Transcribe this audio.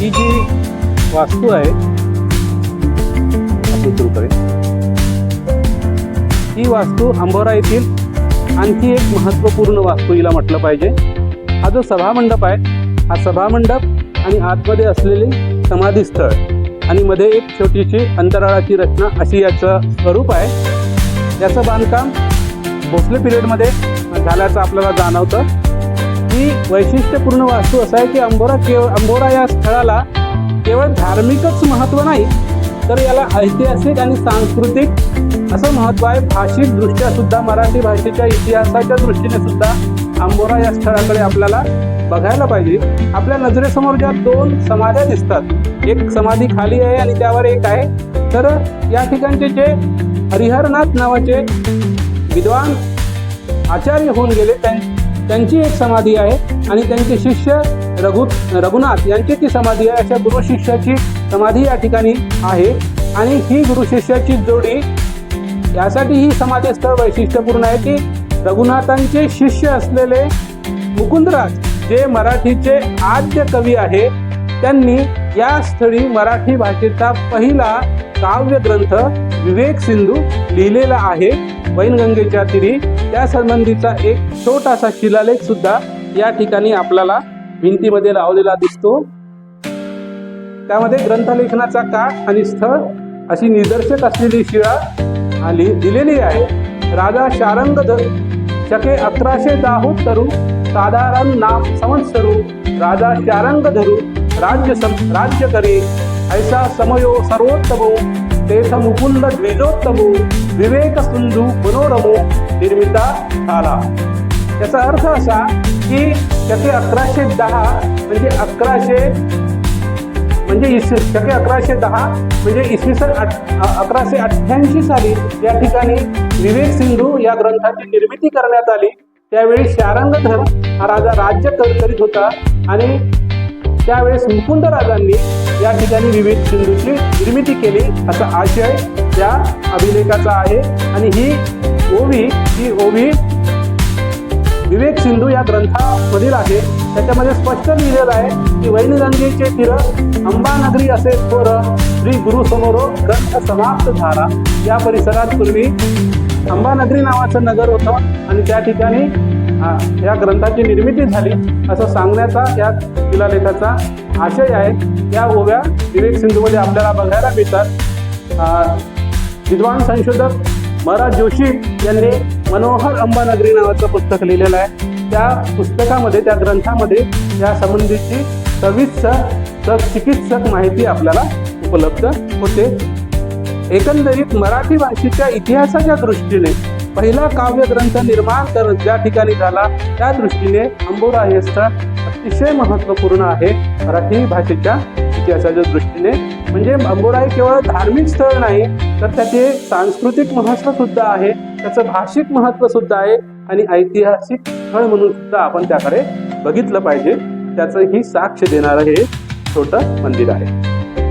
ही जी वास्तू आहे आपण सुरू करेल ही वास्तू अंबोरा येथील आणखी एक महत्त्वपूर्ण वास्तू हिला म्हटलं पाहिजे. हा जो सभामंडप आहे हा सभामंडप आणि आतमध्ये असलेले समाधी स्थळ आणि मध्ये एक छोटीशी अंतराळाची रचना अशी याचं स्वरूप आहे. याचं बांधकाम भोसले पिरियडमध्ये झाल्याचं आपल्याला जाणवतं. ही वैशिष्ट्यपूर्ण वास्तू असं आहे की अंबोरा केवळ अंबोरा या स्थळाला केवळ धार्मिकच महत्त्व नाही तर याला ऐतिहासिक आणि सांस्कृतिक असं महत्त्व आहे. भाषिक दृष्ट्या सुद्धा मराठी भाषेच्या इतिहासाच्या दृष्टीने सुद्धा अंबोरा या स्थळाकडे आपल्याला बघायला पाहिजे. आपल्या नजरेसमोर ज्या दोन समाध्या दिसतात एक समाधी खाली आहे आणि त्यावर एक आहे तर या ठिकाणचे जे हरिहरनाथ नावाचे विद्वान आचार्य होऊन गेले. त्यां- त्यांची एक समाधी आहे आणि त्यांचे शिष्य रघु रघुनाथ यांची ती समाधी आहे अशा गुरु शिष्याची समाधी या ठिकाणी आहे. आणि ही गुरु शिष्याची जोडी यासाठी ही समाधी स्थळ वैशिष्ट्यपूर्ण आहे की रघुनाथांचे शिष्य असलेले मुकुंदराज जे मराठीचे आद्य कवी आहे त्यांनी या स्थळी मराठी भाषेचा पहिला काव्य ग्रंथ विवेक सिंधू लिहिलेला आहे. वैनगंगेच्या तिरी त्या संबंधीचा एक छोटासा शिलालेख सुद्धा या ठिकाणी आपल्याला भिंतीमध्ये लावलेला दिसतो. त्यामध्ये ग्रंथलेखनाचा काळ आणि स्थळ अशी निदर्शक असलेली शिळा आली दिलेली आहे. राजा शारंग शके अकराशे दाहू तरू साधारण नाम संवत्सरू राजा शारंग धरू राज्य सम राज्य करे. ऐसा समयो सर्वोत्तमो तेथ मुकुंद द्विजोत्तमो विवेक सिंधू मनोरमो निर्मिता झाला त्याचा अर्थ असा की शके अकराशे दहा म्हणजे अकराशे म्हणजे इसवी शके अकराशे दहा म्हणजे इसवी सन अकराशे अठ्ठ्याऐंशी साली या ठिकाणी विवेक सिंधू या ग्रंथाची निर्मिती करण्यात आली. त्यावेळी शारंगधर हा राजा राज्य करीत होता आणि त्यावेळेस मुकुंदराजांनी या ठिकाणी विवेक सिंधूची निर्मिती केली असा आशय त्या अभिलेखाचा आहे. आणि ही ओवी ही ओवी विवेक सिंधू या ग्रंथामधील आहे. त्याच्यामध्ये स्पष्ट लिहिलेलं आहे की वैनगंगेचे तीर अंबानगरी असे थोर श्री गुरु समोर ग्रंथ समाप्त झाला. या परिसरात पूर्वी अंबानगरी नावाचं नगर होतं आणि त्या ठिकाणी आ, या ग्रंथाची निर्मिती झाली असं सांगण्याचा या शिलालेखाचा आशय आहे. या ओव्या विवेक सिंधूमध्ये आपल्याला बघायला मिळतात. विद्वान संशोधक महाराज जोशी यांनी मनोहर अंबानगरी नावाचं पुस्तक लिहिलेलं आहे. त्या पुस्तकामध्ये त्या ग्रंथामध्ये या संबंधीची सविस्तर चिकित्सक माहिती आपल्याला उपलब्ध होते. एकंदरीत मराठी भाषेच्या इतिहासाच्या दृष्टीने पहिला काव्य ग्रंथ निर्माण तर ज्या ठिकाणी झाला त्या दृष्टीने अंबोरा हे स्थळ अतिशय महत्त्वपूर्ण आहे मराठी भाषेच्या इतिहासाच्या दृष्टीने. म्हणजे अंबोरा हे केवळ धार्मिक स्थळ नाही तर त्याचे सांस्कृतिक महत्त्व सुद्धा आहे त्याचं भाषिक महत्त्व सुद्धा आहे आणि ऐतिहासिक स्थळ म्हणून सुद्धा आपण त्याकडे बघितलं पाहिजे. त्याचं ही साक्ष देणारं हे छोटं मंदिर आहे.